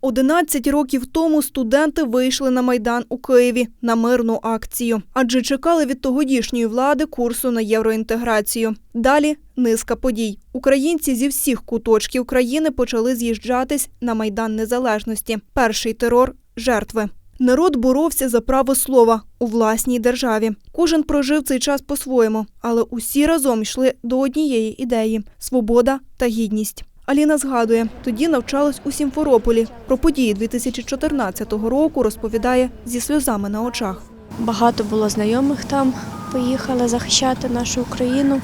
11 років тому студенти вийшли на майдан у Києві на мирну акцію, адже чекали від тогодішньої влади курсу на євроінтеграцію. Далі низка подій. Українці зі всіх куточків країни почали з'їжджатись на майдан незалежності. Перший терор жертви. Народ боровся за право слова у власній державі. Кожен прожив цей час по-своєму, але усі разом йшли до однієї ідеї свобода та гідність. Аліна згадує, тоді навчалась у Сімферополі. Про події 2014 року розповідає зі сльозами на очах. Багато було знайомих там, поїхали захищати нашу Україну,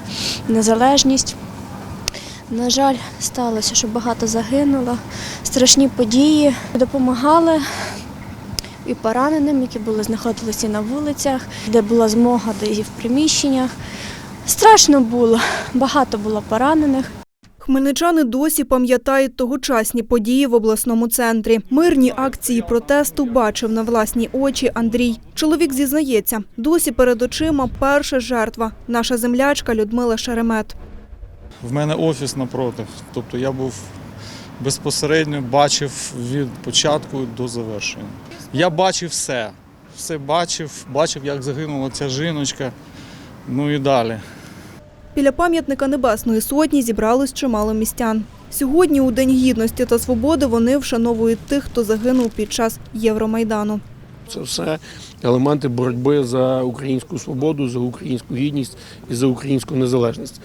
незалежність. На жаль, сталося, що багато загинуло. Страшні події допомагали і пораненим, які були знаходилися на вулицях, де була змога, де і в приміщеннях. Страшно було, багато було поранених. Хмельничани досі пам'ятають тогочасні події в обласному центрі. Мирні акції протесту бачив на власні очі Андрій. Чоловік зізнається, досі перед очима перша жертва – наша землячка Людмила Шеремет. В мене офіс напроти. Тобто я був безпосередньо бачив від початку до завершення. Я бачив все. Все бачив, бачив, як загинула ця жіночка. Ну і далі. Біля пам'ятника Небесної Сотні зібралось чимало містян. Сьогодні, у День гідності та свободи, вони вшановують тих, хто загинув під час Євромайдану. Це все елементи боротьби за українську свободу, за українську гідність і за українську незалежність.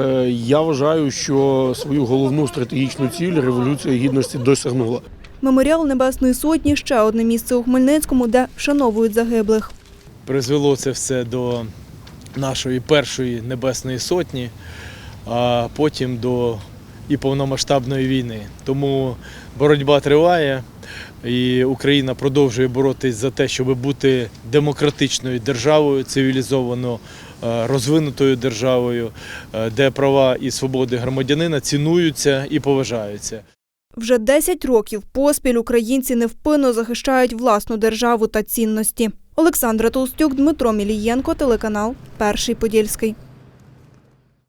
Е, Я вважаю, що свою головну стратегічну ціль революція гідності досягнула. Меморіал Небесної Сотні – ще одне місце у Хмельницькому, де вшановують загиблих. призвело це все до нашої першої небесної сотні, а потім до і повномасштабної війни. Тому боротьба триває, і Україна продовжує боротись за те, щоб бути демократичною державою, цивілізовано е, розвинутою державою, е, де права і свободи громадянина цінуються і поважаються. Вже 10 років поспіль українці невпинно захищають власну державу та цінності. Олександра Толстюк, Дмитро Мілієнко, телеканал Перший Подільський.